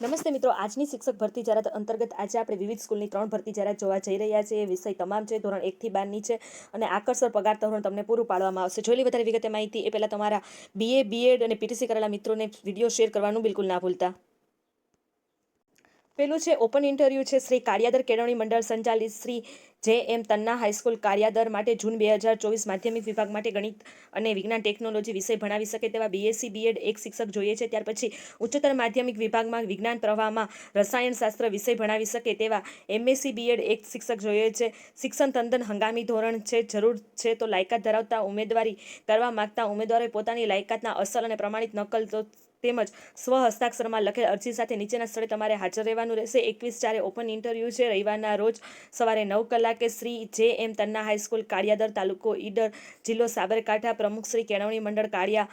નમસ્તે મિત્રો, આજની શિક્ષક ભરતી જાહેરાત અંતર્ગત આજે આપણે વિવિધ સ્કૂલની ત્રણ ભરતી જાહેરાત જોવા જઈ રહ્યા છીએ. વિષય તમામ છે, ધોરણ એકથી બારની છે અને આકર્ષક પગાર ધોરણ તમને પૂરું પાડવામાં આવશે. જોઈ વધારે વિગતે માહિતી. એ પહેલાં તમારા બીએ બીએડ અને પીટીસી કરેલા મિત્રોને વીડિયો શેર કરવાનું બિલકુલ ના ભૂલતા. પેલું છે ઓપન ઇન્ટરવ્યૂ છે, શ્રી કાર્યાદર કેળવણી મંડળ સંચાલિત શ્રી જે એમ તન્ના હાઈસ્કૂલ કાર્યાદર માટે જૂન બે હજાર ચોવીસ માધ્યમિક વિભાગ માટે ગણિત અને વિજ્ઞાન ટેકનોલોજી વિષય ભણાવી શકે તેવા બીએસસી બીએડ એક શિક્ષક જોઈએ છે. ત્યાર પછી ઉચ્ચતર માધ્યમિક વિભાગમાં વિજ્ઞાન પ્રવાહમાં રસાયણશાસ્ત્ર વિષય ભણાવી શકે તેવા એમએસસી બીએડ એક શિક્ષક જોઈએ છે. શિક્ષણ તંદન હંગામી ધોરણ છે, જરૂર છે તો લાયકાત ધરાવતા ઉમેદવારી કરવા માંગતા ઉમેદવારોએ પોતાની લાયકાતના અસલ અને પ્રમાણિત નકલ તો તેમજ સ્વ હસ્તાક્ષરમાં લખેલ અરજી સાથે નીચેના સ્થળે તમારે હાજર રહેવાનું રહેશે. એકવીસ ચારે ઓપન ઇન્ટરવ્યૂ છે. રવિવારના રોજ સવારે નવ કલાકે શ્રી જે એમ તન્ના હાઈસ્કૂલ કાળિયાદર તાલુકો ઈડર જિલ્લો સાબરકાંઠા પ્રમુખ શ્રી કેળવણી મંડળ કાળિયા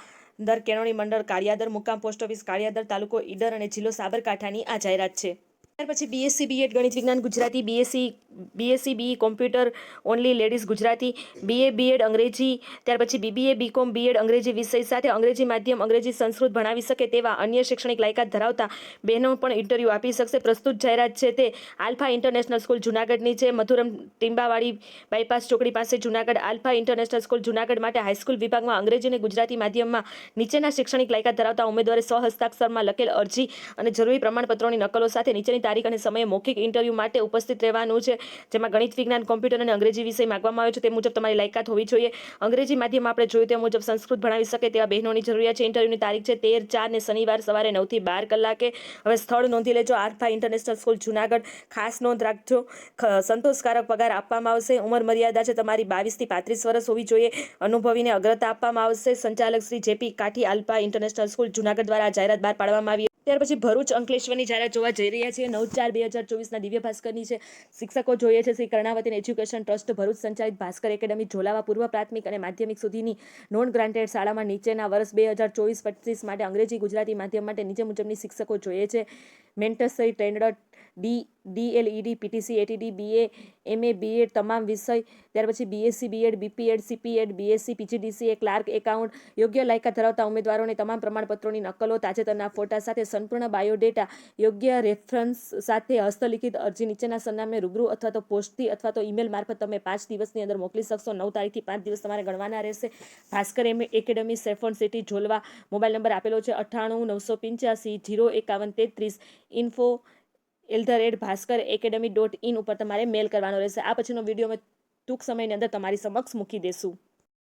કેળવણી મંડળ કાળિયાદર મુકામ પોસ્ટ ઓફિસ કાળિયાદર તાલુકો ઈડર અને જિલ્લો સાબરકાંઠાની આ જાહેરાત છે. ત્યાર પછી બીએસસી બીએડ ગણિત વિજ્ઞાન Gujarati BSc BSc B computer only ladies Gujarati BA BEd અંગ્રેજી, ત્યાર પછી બીબીએ બીકોમ બીએડ અંગ્રેજી વિષય સાથે અંગ્રેજી માધ્યમ, અંગ્રેજી સંસ્કૃત ભણાવી શકે તેવા અન્ય શૈક્ષણિક લાયકાત ધરાવતા બહેનો પણ ઇન્ટરવ્યૂ આપી શકશે. પ્રસ્તુત જાહેરાત છે તે આલ્ફા ઇન્ટરનેશનલ સ્કૂલ જુનાગઢની છે. મધુરમ ટીંબાવાડી બાયપાસ ચોકડી પાસે Junagadh Alpha International School Junagadh માટે હાઈસ્કૂલ વિભાગમાં અંગ્રેજી અને ગુજરાતી માધ્યમમાં નીચેના શૈક્ષણિક લાયકાત ધરાવતા ઉમેદવારે સ્વહસ્તાક્ષરમાં લખેલ અરજી અને જરૂરી પ્રમાણપત્રોની નકલો સાથે નીચેની તારીખ અને સમયે મૌખિક ઇન્ટરવ્યૂ માટે ઉપસ્થિત રહેવાનું છે. જેમાં ગણિત, વિજ્ઞાન કોમ્પ્યુટર અને અંગ્રેજી વિષય માગવામાં આવ્યો છે. તે મુજબ તમારી લાયકાત હોવી જોઈએ. અંગ્રેજી માધ્યમ આપણે જોયું તે મુજબ સંસ્કૃત ભણાવી શકે તેવા બહેનોની જરૂરિયાત છે. ઇન્ટરવ્યૂની તારીખ છે તેર, ચાર ને શનિવાર સવારે નવથી બાર કલાકે. હવે સ્થળ નોંધી લેજો. Alpha International School Junagadh. ખાસ નોંધ રાખજો. સંતોષકારક પગાર આપવામાં આવશે. ઉંમર મર્યાદા છે તમારી બાવીસથી પાંત્રીસ વર્ષ હોવી જોઈએ. અનુભવીને અગ્રતા આપવામાં આવશે. સંચાલક Shri JP Kathi Alpha International School Junagadh દ્વારા જાહેરાત બહાર પાડવામાં આવી ત્યાર પછી ભરૂચ અંકલેશ્વરની જાહેરાત જોવા જઈ રહ્યા છીએ. નવ ચાર બે હજાર ચોવીસના દિવ્ય ભાસ્કરની છે. શિક્ષકો જોઈએ છે શ્રી કર્ણાવતીન એજ્યુકેશન ટ્રસ્ટ ભરૂચ સંચાલિત ભાસ્કર એકેડમી, ઝોલાવા પૂર્વ પ્રાથમિક અને માધ્યમિક સુધીની નોન ગ્રાન્ટેડ શાળામાં નીચેના વર્ષ બે હજાર ચોવીસ પચીસ માટે અંગ્રેજી, ગુજરાતી માધ્યમ માટે નીચે મુજબની શિક્ષકો જોઈએ છે. Montessori trained D DLEd PTC ATD BA MA BEd તમામ વિષય. ત્યાર પછી BSc BEd BPEd CPEd BSc PGDCA clerk account યોગ્ય લાયકાત ધરાવતા ઉમેદવારોને તમામ પ્રમાણપત્રોની નકલો, તાજેતરના ફોટા સાથે સંપૂર્ણ બાયોડેટા, યોગ્ય રેફરન્સ સાથે હસ્તલિખિત અરજી નીચેના સરનામે રૂબરૂ અથવા તો પોસ્ટથી અથવા તો ઈમેલ મારફત તમે પાંચ દિવસની અંદર મોકલી શકશો. નવ તારીખથી પાંચ દિવસ તમારે ગણવાના રહેશે. ભાસ્કર એમ એકેડમી સેફોન સિટી, ઝોલવા. મોબાઈલ નંબર આપેલો છે અઠ્ઠાણું, નવસો પંચ્યાસી, જીરો એકાવન, તેત્રીસ. ઇન્ફો એલ્ધર એડ ભાસ્કર એકેડમી ડોટ ઇન ઉપર તમારે મેલ કરવાનો રહેશે. આ પછીનો વીડિયો અમે ટૂંક સમયની અંદર તમારી સમક્ષ મૂકી દેશું.